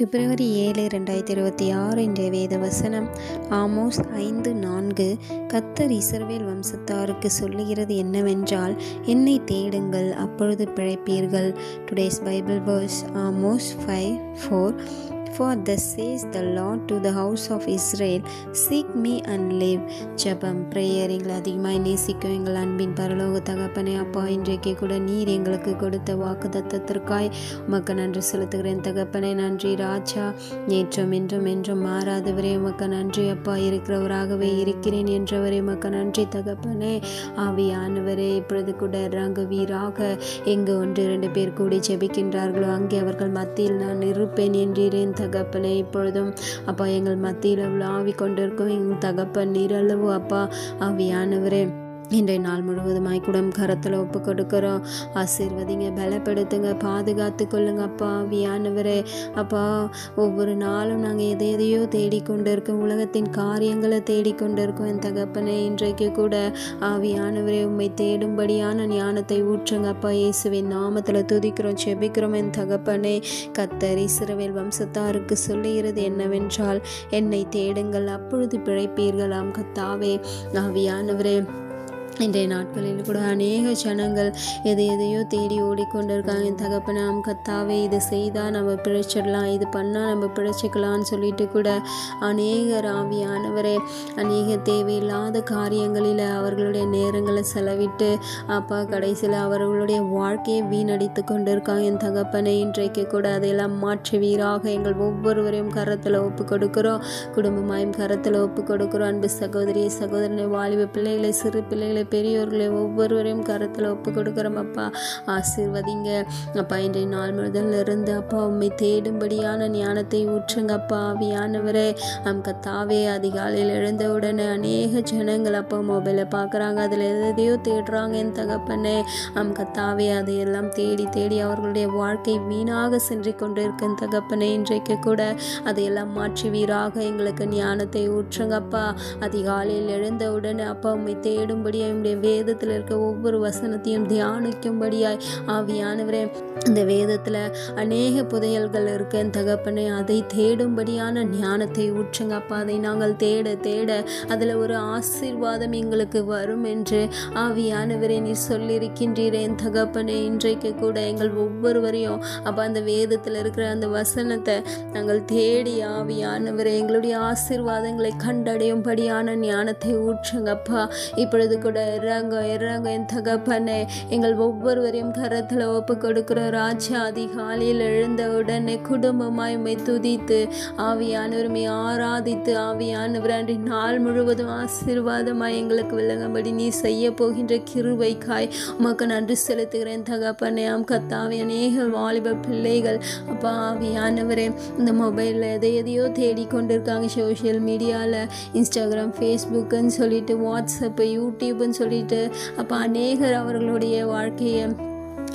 பிப்ரவரி ஏழு ரெண்டாயிரத்தி இருபத்தி ஆறு இன்றைய வேத வசனம் ஆமோஸ் ஐந்து நான்கு. கத்தர் இசர்வேல் வம்சத்தாருக்கு சொல்லுகிறது என்னவென்றால் என்னை தேடுங்கள் அப்பொழுது பிழைப்பீர்கள். Today's Bible verse Amos five four For thus says the Lord to the house of Israel, seek me and live ஜபம் ப்ரேயர் எங்களை அதிகமாக நேசிக்கும் எங்கள் அன்பின் பரலோக தகப்பனே அப்பா இன்றைக்கு கூட நீர் எங்களுக்கு கொடுத்த வாக்கு தத்தத்திற்காய் உமக்கு நன்றி செலுத்துகிறேன். தகப்பனே நன்றி ராஜா. நேற்றும் என்றும் என்றும் மாறாதவரே உமக்கு நன்றி அப்பா. இருக்கிறவராகவே இருக்கிறேன் என்றவரே உமக்கு நன்றி தகப்பனே. ஆவியானவரே இப்பொழுது கூட ரங்கவீராக எங்கு ஒன்று இரண்டு பேர் கூடி ஜெபிக்கின்றார்களோ அங்கே அவர்கள் மத்தியில் நான் இருப்பேன் என்றேன் தகப்பனே இப்பொழுதும் அப்பா எங்கள் மத்தியில் ஆவி கொண்டிருக்கும் எங்கள் தகப்பன் நீரளவு அப்பா ஆவியானவரே. இன்றைய நாள் முழுவதுமாய் குடம் கரத்தில் ஒப்பு கொடுக்குறோம் ஆசீர்வதிங்க பலப்படுத்துங்க பாதுகாத்து கொள்ளுங்க அப்பா வியானவரே அப்பா ஒவ்வொரு நாளும் நாங்கள் எதை எதையோ தேடிக்கொண்டு இருக்கோம் உலகத்தின் காரியங்களை தேடிக்கொண்டு இருக்கோம் என் தகப்பனே இன்றைக்கு கூட ஆவியானவரே உண்மை தேடும்படியான ஞானத்தை ஊற்றுங்க அப்பா. இயேசுவின் நாமத்தில் துதிக்கிறோம் செபிக்கிறோம் என் தகப்பனே. கத்தர் சிறவேல் வம்சத்தாருக்கு சொல்லுகிறது என்னவென்றால் என்னை தேடுங்கள் அப்பொழுது பிழைப்பீர்களாம் கத்தாவே ஆவியானவரே இன்றைய நாட்களில் கூட அநேக ஜனங்கள் எதை எதையோ தேடி ஓடிக்கொண்டிருக்காங்க. என் தகப்பனை நாம் கத்தாவே இது செய்தால் நம்ம பிழைச்சிடலாம் இது பண்ணால் நம்ம பிழைச்சிக்கலாம்னு சொல்லிட்டு கூட அநேக ஆவியானவரே அநேக தேவையில்லாத காரியங்களில் அவர்களுடைய நேரங்களை செலவிட்டு அப்பா கடைசியில் அவர்களுடைய வாழ்க்கையை வீணடித்து கொண்டிருக்காங்க. என் தகப்பனை இன்றைக்கு கூட அதையெல்லாம் மாற்றுவீராக. எங்கள் ஒவ்வொருவரையும் கரத்தில் ஒப்பு கொடுக்குறோம். குடும்பமாயும் கரத்தில் ஒப்பு கொடுக்குறோம். அன்பு சகோதரி சகோதரனை வாலிப பிள்ளைகளை சிறு பிள்ளைகளை பெரியோர்களை ஒவ்வொருவரையும் கருத்தில் ஒப்பு கொடுக்குறோம் அப்பா. ஆசீர்வதிங்க. அப்பா இன்றைய நாள் முதல்ல இருந்து அப்பா உண்மை தேடும்படியான ஞானத்தை ஊற்றுங்க அப்பா ஆவியானவரே. நம் கத்தாவே அதிகாலையில் எழுந்த உடனே அநேக ஜனங்கள் அப்பா மொபைலை பார்க்குறாங்க. அதில் எதையோ தேடுறாங்க என் தகப்பனே. நம் கத்தாவே அதையெல்லாம் தேடி தேடி அவர்களுடைய வாழ்க்கை வீணாக சென்று கொண்டு இருக்கும் தகப்பனே. இன்றைக்கு கூட அதையெல்லாம் மாற்றுவீராக எங்களுக்கு ஞானத்தை ஊற்றுங்கப்பா அதிகாலையில் எழுந்த உடனே அப்பா உண்மை தேடும்படியும் என்னுடைய வேதத்தில் இருக்க ஒவ்வொரு வசனத்தையும் தியானிக்கும்படியாய் ஆவியானவரே இந்த வேதத்தில் அநேக புதையல்கள் இருக்கு. என் தகப்பனே அதை தேடும்படியான ஞானத்தை ஊற்றுங்க அப்பா. அதை நாங்கள் தேட தேட அதில் ஒரு ஆசீர்வாதம் எங்களுக்கு வரும் என்று ஆவியானவரே நீ சொல்லியிருக்கின்றீரே. என் தகப்பனே இன்றைக்கு கூட எங்கள் ஒவ்வொருவரையும் அப்போ அந்த வேதத்தில் இருக்கிற அந்த வசனத்தை நாங்கள் தேடி ஆவியானவரே எங்களுடைய ஆசீர்வாதங்களை கண்டடையும்படியான ஞானத்தை ஊற்றுங்கப்பா இப்பொழுது கூட இறங்க இறங்க என் தகப்பனே. எங்கள் ஒவ்வொருவரையும் கரத்தில் ஒப்பு கொடுக்கிற ராஜா அதிகாலையில் எழுந்த உடனே குடும்பமாய் உம்மை துதித்து ஆவியானவருமை ஆராதித்து ஆவியானவர் அன்றி நாள் முழுவதும் ஆசீர்வாதமாய் எங்களுக்கு விளங்கும்படி நீ செய்ய போகின்ற கிருவைக்காய் உமக்கு நன்றி செலுத்துகிறேன் தகப்பனே. ஆம் கத்தாவி அநேக வாலிப பிள்ளைகள். அப்பா ஆவியானவரே இந்த மொபைலில் எதை எதையோ தேடிக்கொண்டிருக்காங்க சோஷியல் மீடியாவில் இன்ஸ்டாகிராம் ஃபேஸ்புக்குன்னு சொல்லிட்டு வாட்ஸ்அப்பு யூடியூப்னு சொல்லிட்டு அப்போ அநேகர் அவர்களுடைய வாழ்க்கையை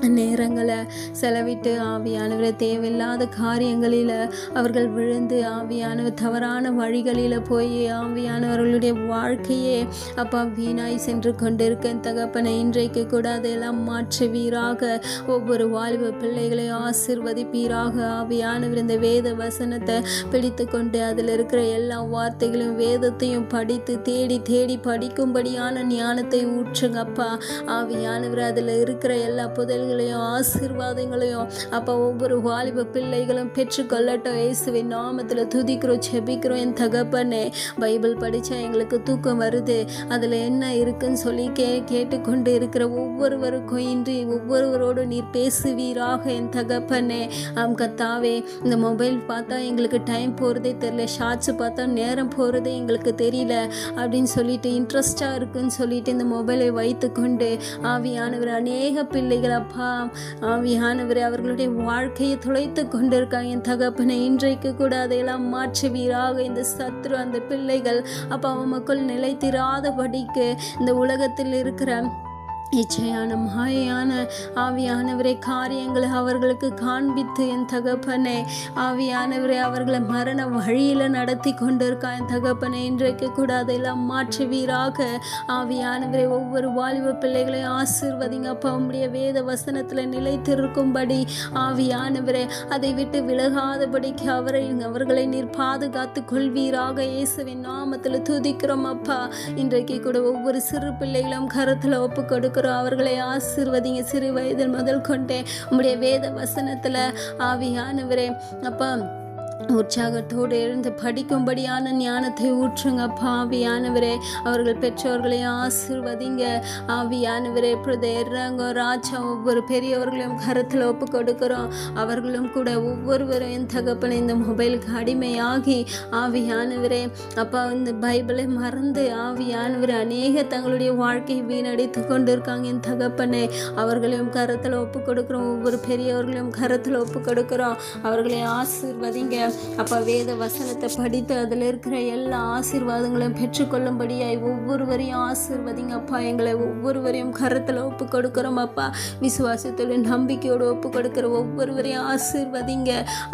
நேரங்களை செலவிட்டு ஆவியானவரை தேவையில்லாத காரியங்களில் அவர்கள் விழுந்து ஆவியானவர் தவறான வழிகளில் போய் ஆவியானவர்களுடைய வாழ்க்கையே அப்பா வீணாய் சென்று கொண்டிருக்க தகப்பனை இன்றைக்கு கூட அதையெல்லாம் மாற்றுவீராக. ஒவ்வொரு வாலிப பிள்ளைகளை ஆசிர்வதிப்பீராக. ஆவியானவர் இந்த வேத வசனத்தை பிடித்து கொண்டு அதில் இருக்கிற எல்லா வார்த்தைகளையும் வேதத்தையும் படித்து தேடி தேடி படிக்கும்படியான ஞானத்தை ஊற்றுங்கப்பா. ஆவியானவர் அதில் இருக்கிற எல்லா புதல்கள் ஆசீர்வாதங்களையும் ஆசீர்வாதங்களையும் அப்போ ஒவ்வொரு வாலிப பிள்ளைகளும் பெற்றுக்கொள்ளட்டும். இயேசுவின் நாமத்தில் துதிக்கிறோம் செபிக்கிறோம் என் தகப்பனே பைபிள் படித்தா எங்களுக்கு தூக்கம் வருது. அதில் என்ன இருக்குன்னு சொல்லி கே கேட்டுக்கொண்டு இருக்கிற ஒவ்வொருவருக்கும் இன்றி ஒவ்வொருவரோடு நீர் பேசுவீராக என் தகப்பனே. ஆம் கத்தாவே இந்த மொபைல் பார்த்தா எங்களுக்கு டைம் போகிறதே தெரியல. ஷார்ட்ஸ் பார்த்தா நேரம் போகிறதே எங்களுக்கு தெரியல. அப்படின்னு சொல்லிட்டு இன்ட்ரெஸ்டாக இருக்குன்னு சொல்லிட்டு இந்த மொபைலை வைத்துக்கொண்டு ஆவியானவர் அநேக பிள்ளைகள் அப்பா ஆவியானவரே அவர்களுடைய வாழ்க்கையை துளைத்து கொண்டிருக்காங்க என் தகப்பனை இன்றைக்கு கூட அதையெல்லாம் மாற்றுவீராக. இந்த சத்ரு அந்த பிள்ளைகள் அப்போ அவன் மக்கள் நிலைத்திராதபடிக்கு இந்த உலகத்தில் இருக்கிற இச்சையான மாயையான ஆவியானவரை காரியங்களை அவர்களுக்கு காண்பித்து என் தகப்பனே. ஆவியானவரை அவர்களை மரண வழியில் நடத்தி கொண்டிருக்கா என் தகப்பனே. இன்றைக்கு கூட அதையெல்லாம் மாற்றுவீராக. ஆவியானவரை ஒவ்வொரு வாலிப பிள்ளைகளை ஆசிர்வதிங்க அப்பா. உங்களுடைய வேத வசனத்தில் நிலைத்திருக்கும்படி ஆவியானவரை அதை விட்டு விலகாதபடிக்கு அவரை அவர்களை நீர் பாதுகாத்து கொள்வீராக. இயேசுவின் நாமத்தில் துதிக்கிறோம் அப்பா. இன்றைக்கு கூட ஒவ்வொரு சிறு பிள்ளைகளும் கருத்தில் ஒப்பு கொடுக்கிறோம் அவர்களை ஆசிர்வதிங்க. சிறு வயதில் முதல் கொண்டே. உங்களுடைய வேத வசனத்தில் ஆவியானவரே. அப்பா உற்சாகத்தோடு எழுந்து படிக்கும்படியான ஞானத்தை ஊற்றுங்க ஆவியானவரே அவர்கள் பெற்றோர்களை ஆசிர்வதிங்க. ஆவியானவரே இப்பொழுது இறங்க ராஜா ஒவ்வொரு பெரியவர்களையும் கருத்தில் ஒப்பு கொடுக்குறோம். அவர்களும் கூட ஒவ்வொருவரும் என் தகப்பனை இந்த மொபைலுக்கு அடிமையாகி ஆவியானவரே அப்பா இந்த பைபிளை மறந்து ஆவியானவர் அநேக தங்களுடைய வாழ்க்கையை வீணடித்து கொண்டு இருக்காங்க என் தகப்பனே. அவர்களையும் கருத்தில் ஒப்பு கொடுக்குறோம். ஒவ்வொரு பெரியவர்களையும் கருத்தில் ஒப்பு கொடுக்குறோம். அவர்களை ஆசிர்வதிங்க. அப்பா வேத வசனத்தை படித்து அதில் இருக்கிற எல்லா ஆசீர்வாதங்களையும் பெற்றுக்கொள்ளும்படியாய் ஒவ்வொருவரையும் ஆசிர்வதிங்க அப்பா. எங்களை ஒவ்வொருவரையும் கருத்தில் ஒப்பு கொடுக்குறோம் அப்பா. விசுவாசத்தோட நம்பிக்கையோடு ஒப்பு கொடுக்குற ஒவ்வொருவரையும் ஆசீர்வதிங்க.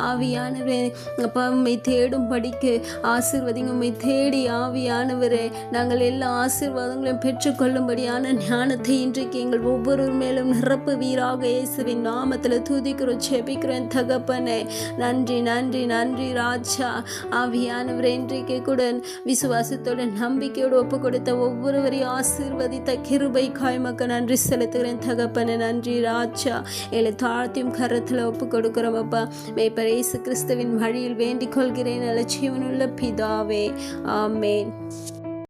ஆவியானவரே அப்பா உண்மை தேடும் படிக்கு ஆசீர்வதிங்க. உண்மை தேடி ஆவியானவரே நாங்கள் எல்லா ஆசீர்வாதங்களையும் பெற்றுக்கொள்ளும்படியான ஞானத்தை இன்றைக்கு எங்கள் ஒவ்வொருவர் மேலும் நிரப்பு வீராக இயேசுவின் நாமத்தில் துதிக்கிறோம் செபிக்கிறோம் தகப்பனே. நன்றி நன்றி நன்றி. நன்றி ராஜா. ஆவியானவர் இன்றைக்கு கூட விசுவாசத்தோட நம்பிக்கையோடு ஒப்பு கொடுத்த ஒவ்வொருவரையும் ஆசீர்வதித்த கிருபை காய்மக்க நன்றி செலுத்துகிறேன் தகப்பன. நன்றி ராஜா. எங்களை தாழ்த்தியும் கரத்தில் ஒப்பு கொடுக்கிறோம் அப்பா மேய்ப்பர் இயேசு கிறிஸ்துவின் வழியில் வேண்டிக் கொள்கிறேன். அலட்சியவனுள்ள பிதாவே. ஆமேன்.